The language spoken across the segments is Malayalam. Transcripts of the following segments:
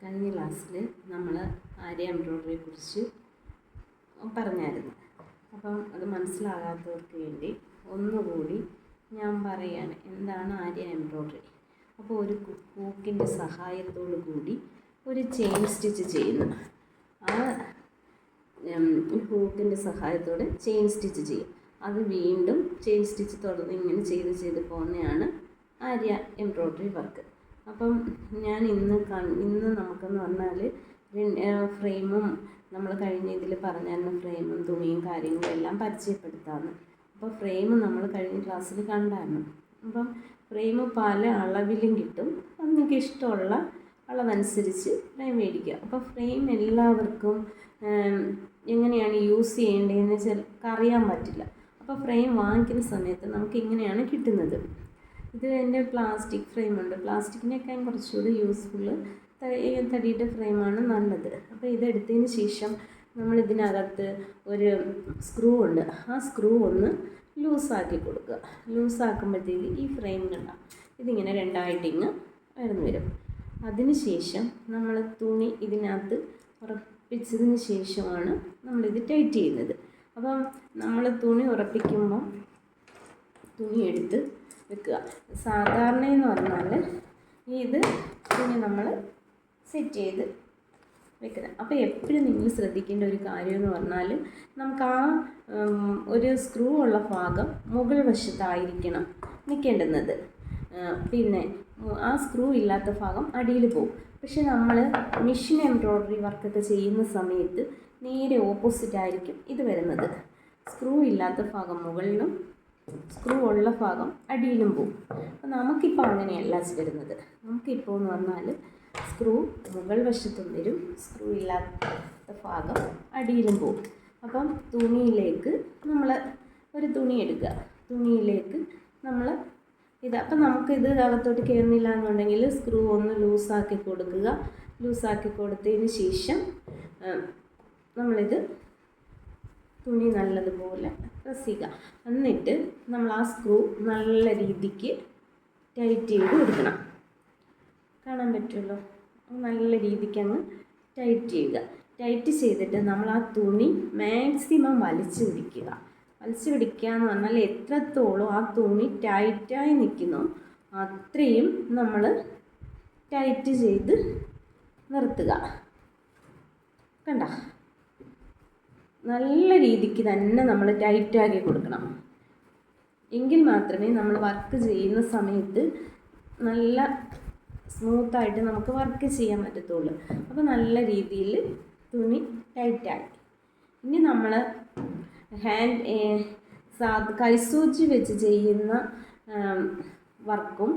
കഴിഞ്ഞ ക്ലാസ്സിൽ നമ്മൾ ആര്യ എംബ്രോയ്ഡറിയെ കുറിച്ച് പറഞ്ഞായിരുന്നു. അപ്പം അത് മനസ്സിലാകാത്തവർക്ക് വേണ്ടി ഒന്നുകൂടി ഞാൻ പറയാണ് എന്താണ് ആര്യ എംബ്രോയ്ഡറി? അപ്പോൾ ഒരു ഹൂക്കിന്റെ സഹായത്തോടു കൂടി ഒരു ചെയിൻ സ്റ്റിച്ച് ചെയ്യുന്നു. ആ ഹൂക്കിന്റെ സഹായത്തോടെ ചെയിൻ സ്റ്റിച്ച് ചെയ്യും. അത് വീണ്ടും ചെയിൻ സ്റ്റിച്ച് തുടർന്ന് ഇങ്ങനെ ചെയ്ത് ചെയ്ത് പോകുന്നതാണ് ആര്യ എംബ്രോയ്ഡറി വർക്ക്. അപ്പം ഞാൻ ഇന്ന് ഇന്ന് നമുക്കെന്ന് പറഞ്ഞാൽ ഫ്രെയിമും നമ്മൾ കഴിഞ്ഞ ഇതിൽ പറഞ്ഞായിരുന്നു ഫ്രെയിമും തുണിയും കാര്യങ്ങളും എല്ലാം പരിചയപ്പെടുത്താമെന്ന് അപ്പോൾ ഫ്രെയിം നമ്മൾ കഴിഞ്ഞ ക്ലാസ്സിൽ കണ്ടായിരുന്നു. അപ്പം ഫ്രെയിം പല അളവിലും കിട്ടും. നിങ്ങൾക്ക് ഇഷ്ടമുള്ള അളവനുസരിച്ച് ഫ്രെയിം മേടിക്കുക. അപ്പോൾ ഫ്രെയിം എല്ലാവർക്കും എങ്ങനെയാണ് യൂസ് ചെയ്യേണ്ടതെന്ന് ചിലർക്ക് അറിയാൻ പറ്റില്ല. അപ്പോൾ ഫ്രെയിം വാങ്ങിക്കുന്ന സമയത്ത് നമുക്ക് ഇങ്ങനെയാണ് കിട്ടുന്നത്. ഇത് എന്റെ പ്ലാസ്റ്റിക് ഫ്രെയിമുണ്ട് പ്ലാസ്റ്റിക്കിനൊക്കെ കുറച്ചുകൂടി യൂസ്ഫുള്ള് തടിയുടെ ഫ്രെയിമാണ് നല്ലത്. അപ്പോൾ ഇതെടുത്തതിന് ശേഷം നമ്മൾ ഇതിനകത്ത് ഒരു സ്ക്രൂ ഉണ്ട്. ആ സ്ക്രൂ ഒന്ന് ലൂസാക്കി കൊടുക്കുക. ലൂസാക്കുമ്പോഴത്തേക്ക് ഈ ഫ്രെയിം കണ്ട ഇതിങ്ങനെ രണ്ടായിട്ടിങ്ങ് വരുന്നു വരും. അതിനുശേഷം നമ്മൾ തുണി ഇതിനകത്ത് ഉറപ്പിച്ചതിന് ശേഷമാണ് നമ്മളിത് ടൈറ്റ് ചെയ്യുന്നത്. അപ്പം നമ്മൾ തുണി ഉറപ്പിക്കുമ്പം തുണി എടുത്ത് വെക്കുക. സാധാരണ എന്ന് പറഞ്ഞാൽ ഇത് ഇനി നമ്മൾ സെറ്റ് ചെയ്ത് വെക്കുന്നത് അപ്പോൾ എപ്പോഴും നിങ്ങൾ ശ്രദ്ധിക്കേണ്ട ഒരു കാര്യം എന്ന് പറഞ്ഞാൽ നമുക്ക് ആ ഒരു സ്ക്രൂ ഉള്ള ഭാഗം മുകൾ വശത്തായിരിക്കണം നിൽക്കേണ്ടുന്നത്. പിന്നെ ആ സ്ക്രൂ ഇല്ലാത്ത ഭാഗം അടിയിൽ പോകും. പക്ഷെ നമ്മൾ മെഷീൻ എംബ്രോയ്ഡറി വർക്കൊക്കെ ചെയ്യുന്ന സമയത്ത് നേരെ ഓപ്പോസിറ്റ് ആയിരിക്കും ഇത് വരുന്നത്. സ്ക്രൂ ഇല്ലാത്ത ഭാഗം മുകളിലും സ്ക്രൂ ഉള്ള ഭാഗം അടിയിലും പോകും അപ്പോൾ നമുക്കിപ്പോൾ അങ്ങനെയല്ല വരുന്നത്. നമുക്കിപ്പോൾ എന്ന് പറഞ്ഞാൽ സ്ക്രൂ മുകൾ വശത്തും വരും. സ്ക്രൂ ഇല്ലാത്ത ഭാഗം അടിയിലും പോകും അപ്പം തുണിയിലേക്ക് നമ്മൾ ഒരു തുണി എടുക്കുക. തുണിയിലേക്ക് നമ്മൾ ഇത് അപ്പം നമുക്കിത് അകത്തോട്ട് കയറുന്നില്ല എന്നുണ്ടെങ്കിൽ സ്ക്രൂ ഒന്ന് ലൂസാക്കി കൊടുക്കുക. ലൂസാക്കി കൊടുത്തതിന് ശേഷം നമ്മളിത് തുണി നല്ലതുപോലെ പ്രസ് ചെയ്യുക എന്നിട്ട് നമ്മൾ ആ സ്ക്രൂ നല്ല രീതിക്ക് ടൈറ്റ് ചെയ്ത് കൊടുക്കണം. കാണാൻ പറ്റുമല്ലോ നല്ല രീതിക്ക് അങ്ങ് ടൈറ്റ് ചെയ്യുക. ടൈറ്റ് ചെയ്തിട്ട് നമ്മൾ ആ തുണി മാക്സിമം വലിച്ചു പിടിക്കുക. വലിച്ചു പിടിക്കുക എന്ന് പറഞ്ഞാൽ എത്രത്തോളം ആ തുണി ടൈറ്റായി നിൽക്കുന്നു അത്രയും നമ്മൾ ടൈറ്റ് ചെയ്ത് നിർത്തുക. കണ്ട? നല്ല രീതിക്ക് തന്നെ നമ്മൾ ടൈറ്റാക്കി കൊടുക്കണം. എങ്കിൽ മാത്രമേ നമ്മൾ വർക്ക് ചെയ്യുന്ന സമയത്ത് നല്ല സ്മൂത്തായിട്ട് നമുക്ക് വർക്ക് ചെയ്യാൻ പറ്റത്തുള്ളൂ. അപ്പോൾ നല്ല രീതിയിൽ തുണി ടൈറ്റാക്കി ഇനി നമ്മൾ ഹാൻഡ് സാ കൈസൂചി വെച്ച് ചെയ്യുന്ന വർക്കും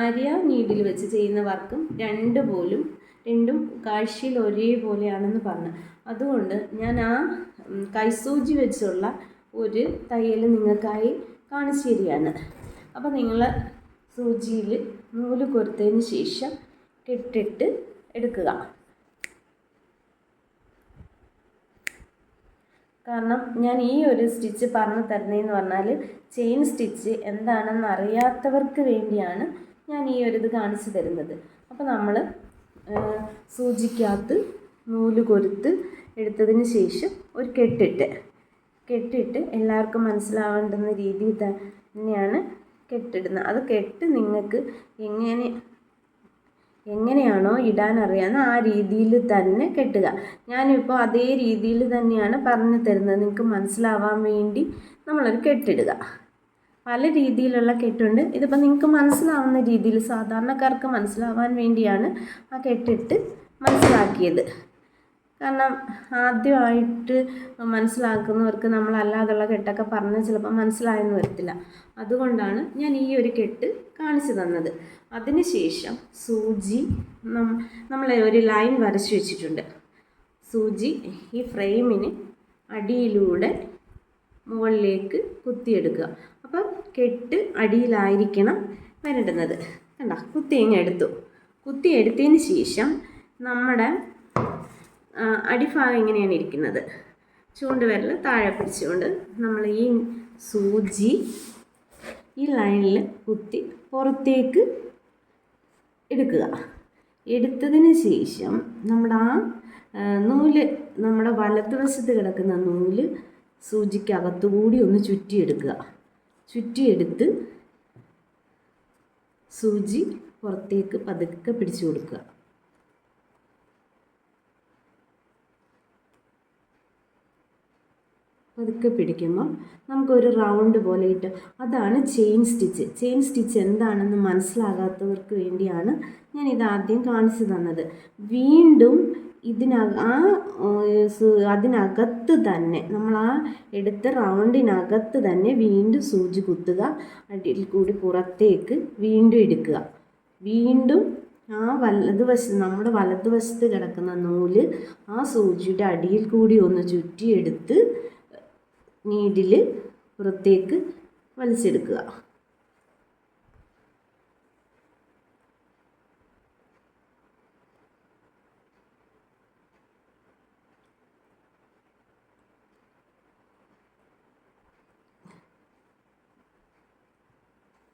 ആര്യ നീഡിൽ വെച്ച് ചെയ്യുന്ന വർക്കും രണ്ട് പോലും രണ്ടും കാഴ്ചയിൽ ഒരേപോലെയാണെന്ന് പറഞ്ഞു. അതുകൊണ്ട് ഞാൻ ആ കൈസൂചി വെച്ചുള്ള ഒരു തയ്യൽ നിങ്ങൾക്കായി കാണിച്ചു തരികയാണ്. അപ്പോൾ നിങ്ങൾ സൂചിയിൽ നൂൽ കൊരുത്തതിന് ശേഷം കെട്ടിട്ട് എടുക്കുക. കാരണം ഞാൻ ഈ ഒരു സ്റ്റിച്ച് പറഞ്ഞു തരുന്നതെന്ന് പറഞ്ഞാൽ ചെയിൻ സ്റ്റിച്ച് എന്താണെന്ന് അറിയാത്തവർക്ക് വേണ്ടിയാണ് ഞാൻ ഈ ഒരു ഇത് കാണിച്ചു തരുന്നത്. അപ്പോൾ നമ്മൾ സൂചിക്കകത്ത് നൂൽ കൊരുത്ത് എടുത്തതിന് ശേഷം ഒരു കെട്ടിട്ട് കെട്ടിട്ട് എല്ലാവർക്കും മനസ്സിലാവേണ്ടുന്ന രീതിയിൽ തന്നെയാണ് കെട്ടിടുന്നത്. അത് കെട്ട് നിങ്ങൾക്ക് എങ്ങനെ എങ്ങനെയാണോ ഇടാൻ അറിയാവുന്ന ആ രീതിയിൽ തന്നെ കെട്ടുക. ഞാനിപ്പോൾ അതേ രീതിയിൽ തന്നെയാണ് പറഞ്ഞു തരുന്നത്. നിങ്ങൾക്ക് മനസ്സിലാവാൻ വേണ്ടി നമ്മളൊരു കെട്ടിടുക. പല രീതിയിലുള്ള കെട്ടുണ്ട്. ഇതിപ്പോൾ നിങ്ങൾക്ക് മനസ്സിലാവുന്ന രീതിയിൽ സാധാരണക്കാർക്ക് മനസ്സിലാവാൻ വേണ്ടിയാണ് ആ കെട്ടിട്ട് മനസ്സിലാക്കിയത്. കാരണം ആദ്യമായിട്ട് മനസ്സിലാക്കുന്നവർക്ക് നമ്മൾ അല്ലാതുള്ള കെട്ടൊക്കെ പറഞ്ഞ് ചിലപ്പോൾ മനസ്സിലായെന്ന് വരത്തില്ല. അതുകൊണ്ടാണ് ഞാൻ ഈ ഒരു കെട്ട് കാണിച്ചു തന്നത്. അതിനുശേഷം സൂചി നമ്മൾ ഒരു ലൈൻ വരച്ച് വെച്ചിട്ടുണ്ട്. സൂചി ഈ ഫ്രെയിമിന് അടിയിലൂടെ മുകളിലേക്ക് കുത്തിയെടുക്കുക. അപ്പം കെട്ട് അടിയിലായിരിക്കണം വരണ്ടുന്നത്. കണ്ട? കുത്തി ഇങ്ങ് എടുത്തു. കുത്തി എടുത്തതിന് ശേഷം നമ്മുടെ അടിഭാഗം ഇങ്ങനെയാണ് ഇരിക്കുന്നത്. ചൂണ്ടുവിരൽ താഴെ പിടിച്ചുകൊണ്ട് നമ്മൾ ഈ സൂചി ഈ ലൈനിൽ കുത്തി പുറത്തേക്ക് എടുക്കുക. എടുത്തതിന് ശേഷം നമ്മുടെ ആ നൂൽ നമ്മുടെ വലത്തുവശത്ത് കിടക്കുന്ന നൂൽ സൂചിക്കകത്തുകൂടി ഒന്ന് ചുറ്റിയെടുക്കുക. ചുറ്റിയെടുത്ത് സൂചി പുറത്തേക്ക് പതുക്കെ പിടിച്ചു കൊടുക്കുക. പതുക്കെ പിടിക്കുമ്പോൾ നമുക്കൊരു റൗണ്ട് പോലെ കിട്ടും അതാണ് ചെയിൻ സ്റ്റിച്ച്. ചെയിൻ സ്റ്റിച്ച് എന്താണെന്ന് മനസ്സിലാകാത്തവർക്ക് വേണ്ടിയാണ് ഞാൻ ഇത് ആദ്യം കാണിച്ചു തന്നത്. വീണ്ടും ഇതിനക ആ അതിനകത്ത് തന്നെ നമ്മൾ ആ എടുത്ത റൗണ്ടിനകത്ത് തന്നെ വീണ്ടും സൂചി കുത്തുക അടിയിൽ കൂടി പുറത്തേക്ക് വീണ്ടും എടുക്കുക. വീണ്ടും ആ വലതുവശത്ത് നമ്മുടെ വലതുവശത്ത് കിടക്കുന്ന നൂൽ ആ സൂചിയുടെ അടിയിൽ കൂടി ഒന്ന് ചുറ്റിയെടുത്ത് നീഡിൽ പുറത്തേക്ക് വലിച്ചെടുക്കുക.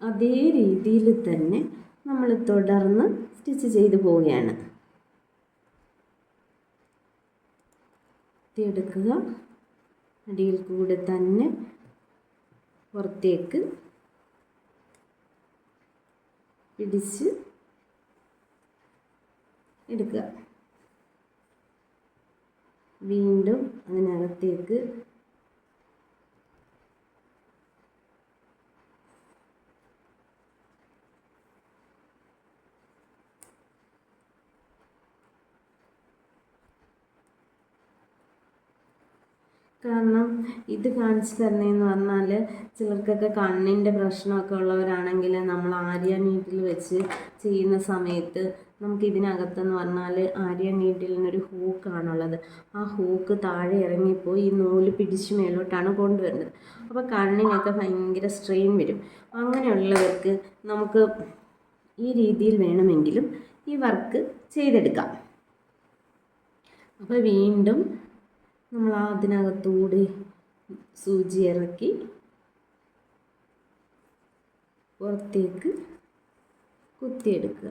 അതേ രീതിയിൽ തന്നെ നമ്മൾ തുടർന്ന് സ്റ്റിച്ച് ചെയ്തു പോവുകയാണ്. എടുക്കുക അടിയിൽ കൂടെ തന്നെ പുറത്തേക്ക് പിടിച്ച് എടുക്കുക. വീണ്ടും അതിനകത്തേക്ക് കാരണം ഇത് കാണിച്ചു തരണേന്ന് പറഞ്ഞാൽ ചിലർക്കൊക്കെ കണ്ണിന്റെ പ്രശ്നമൊക്കെ ഉള്ളവരാണെങ്കിൽ നമ്മൾ ആര്യ നീഡിൽ വെച്ച് ചെയ്യുന്ന സമയത്ത് നമുക്ക് ഇതിനകത്തെന്ന് പറഞ്ഞാൽ ആര്യ നീഡിലിനൊരു ഹൂക്കാണുള്ളത്. ആ ഹൂക്ക് താഴെ ഇറങ്ങിപ്പോയി ഈ നൂൽ പിടിച്ച് മേലോട്ടാണ് കൊണ്ടുവരുന്നത്. അപ്പോൾ കണ്ണിനൊക്കെ ഭയങ്കര സ്ട്രെയിൻ വരും. അങ്ങനെയുള്ളവർക്ക് നമുക്ക് ഈ രീതിയിൽ വേണമെങ്കിലും ഈ വർക്ക് ചെയ്തെടുക്കാം. അപ്പോൾ വീണ്ടും നമ്മൾ അതിനകത്തുകൂടി സൂചി ഇറക്കി പുറത്തേക്ക് കുത്തിയെടുക്കുക.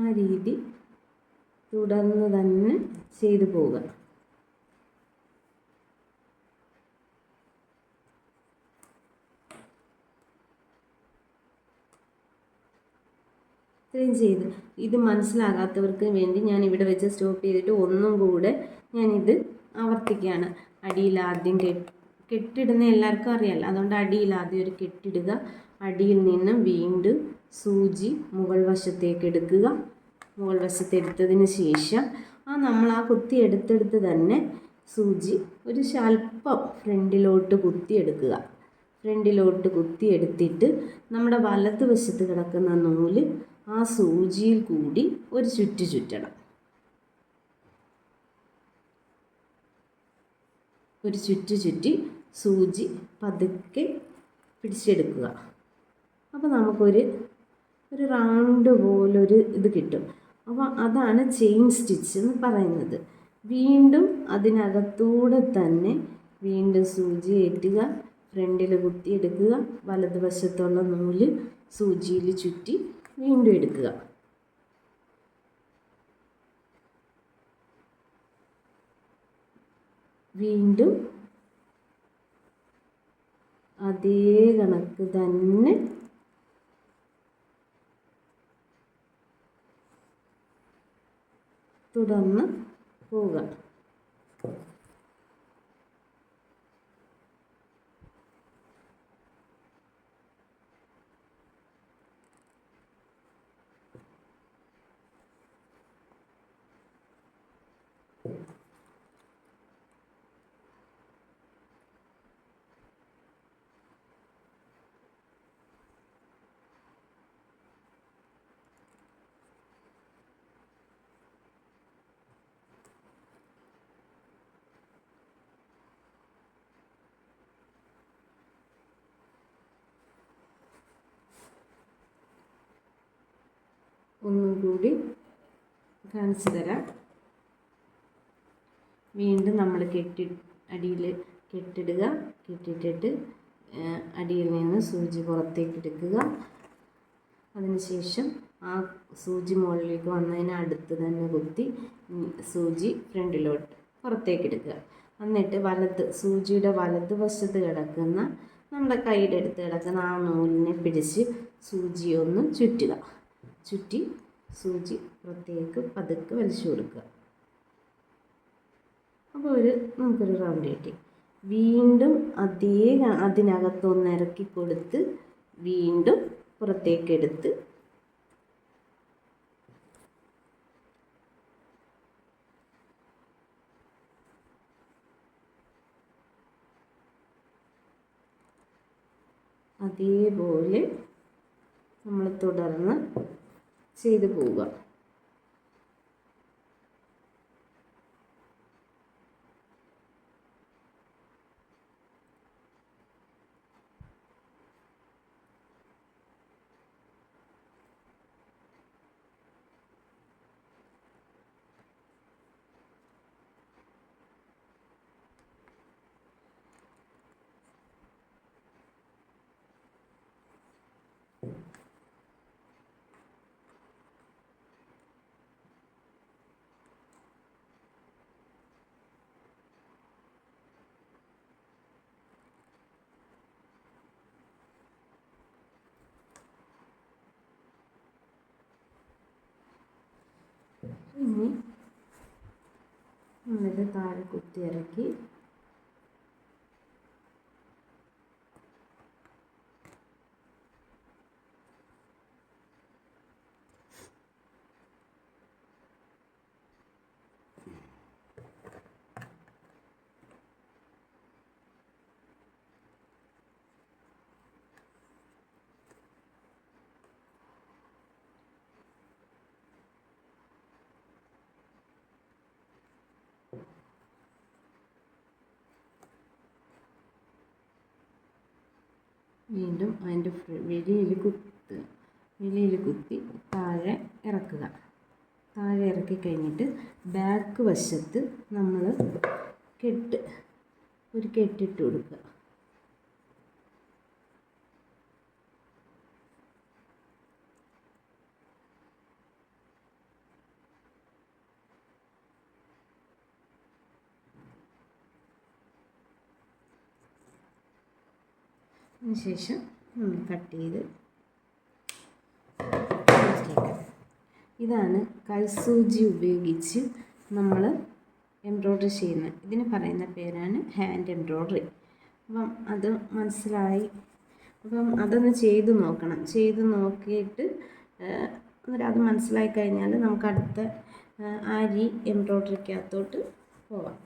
ആ രീതി തുടർന്ന് തന്നെ ചെയ്തു പോവുക. ഇത്രയും ചെയ്ത്. ഇത് മനസ്സിലാകാത്തവർക്ക് വേണ്ടി ഞാൻ ഇവിടെ വെച്ച് സ്റ്റോപ്പ് ചെയ്തിട്ട് ഒന്നും കൂടെ ഞാനിത് ആവർത്തിക്കുകയാണ്. അടിയിൽ ആദ്യം കെട്ടിടുന്ന എല്ലാവർക്കും അറിയാമല്ലോ അതുകൊണ്ട് അടിയിൽ ആദ്യം ഒരു കെട്ടിടുക. അടിയിൽ നിന്ന് വീണ്ടും സൂചി മുകൾ വശത്തേക്ക് എടുക്കുക. മുകൾ വശത്ത് എടുത്തതിന് ശേഷം ആ നമ്മൾ ആ കുത്തി എടുത്തെടുത്ത് തന്നെ സൂചി ഒരു ശൽപ്പം ഫ്രണ്ടിലോട്ട് കുത്തിയെടുക്കുക ഫ്രണ്ടിലോട്ട് കുത്തിയെടുത്തിട്ട് നമ്മുടെ വലതുവശത്ത് കിടക്കുന്ന നൂൽ ആ സൂചിയിൽ കൂടി ഒരു ചുറ്റ് ചുറ്റണം. ഒരു ചുറ്റ് ചുറ്റി സൂചി പതുക്കെ പിടിച്ചെടുക്കുക. അപ്പോൾ നമുക്കൊരു ഒരു റൗണ്ട് പോലൊരു ഇത് കിട്ടും. അപ്പോൾ അതാണ് ചെയിൻ സ്റ്റിച്ച് എന്ന് പറയുന്നത്. വീണ്ടും അതിനകത്തൂടെ തന്നെ വീണ്ടും സൂചി ഏറ്റുക ഫ്രണ്ടിൽ കുത്തിയെടുക്കുക വലതുവശത്തുള്ള നൂൽ സൂചിയിൽ ചുറ്റി വീണ്ടും എടുക്കുക. വീണ്ടും അതേ കണക്ക് തന്നെ തുടർന്ന് പോവുക. ഒന്നും കൂടി കാണിച്ചു തരാം. വീണ്ടും നമ്മൾ കെട്ടി അടിയിൽ കെട്ടിടുക. കെട്ടിട്ടിട്ട് അടിയിൽ നിന്ന് സൂചി പുറത്തേക്ക് എടുക്കുക. അതിനുശേഷം ആ സൂചി മുകളിലേക്ക് വന്നതിന് അടുത്ത് തന്നെ കുത്തി സൂചി ഫ്രണ്ടിലോട്ട് പുറത്തേക്ക് എടുക്കുക. എന്നിട്ട് വലത് സൂചിയുടെ വലത് വശത്ത് കിടക്കുന്ന നമ്മുടെ കൈയുടെ അടുത്ത് കിടക്കുന്ന ആ നൂലിനെ പിടിച്ച് സൂചിയൊന്ന് ചുറ്റുക. ചുറ്റി സൂചി പുറത്തേക്ക് പതുക്കെ വലിച്ചു കൊടുക്കുക. അപ്പോൾ ഒരു നമുക്കൊരു റൗണ്ട് കിട്ടി. വീണ്ടും അതേ അതിനകത്തൊന്ന് ഇറക്കി കൊടുത്ത് വീണ്ടും പുറത്തേക്ക് എടുത്ത് അതേപോലെ നമ്മൾ തുടർന്ന് ചെയ്തു പോവുക. ഇനി നമ്മളിത് താഴെ കുത്തി ഇറക്കി വീണ്ടും അതിന്റെ വെളിയിൽ കുത്തുക വെളിയിൽ കുത്തി താഴെ ഇറക്കുക. താഴെ ഇറക്കി കഴിഞ്ഞിട്ട് ബാക്ക് വശത്ത് നമ്മൾ കെട്ട് ഒരു കെട്ടിട്ട് കൊടുക്കുക. അതിനുശേഷം നമ്മൾ കട്ട് ചെയ്ത്. ഇതാണ് കൈസൂചി ഉപയോഗിച്ച് നമ്മൾ എംബ്രോയ്ഡറി ചെയ്യുന്നത്. ഇതിന് പറയുന്ന പേരാണ് ഹാൻഡ് എംബ്രോയ്ഡറി അപ്പം അത് മനസ്സിലായി. അപ്പം അതൊന്ന് ചെയ്ത് നോക്കണം. ചെയ്ത് നോക്കിയിട്ട് അത് മനസ്സിലായി കഴിഞ്ഞാൽ നമുക്ക് അടുത്ത അരി എംബ്രോയ്ഡറിക്കകത്തോട്ട് പോവാം.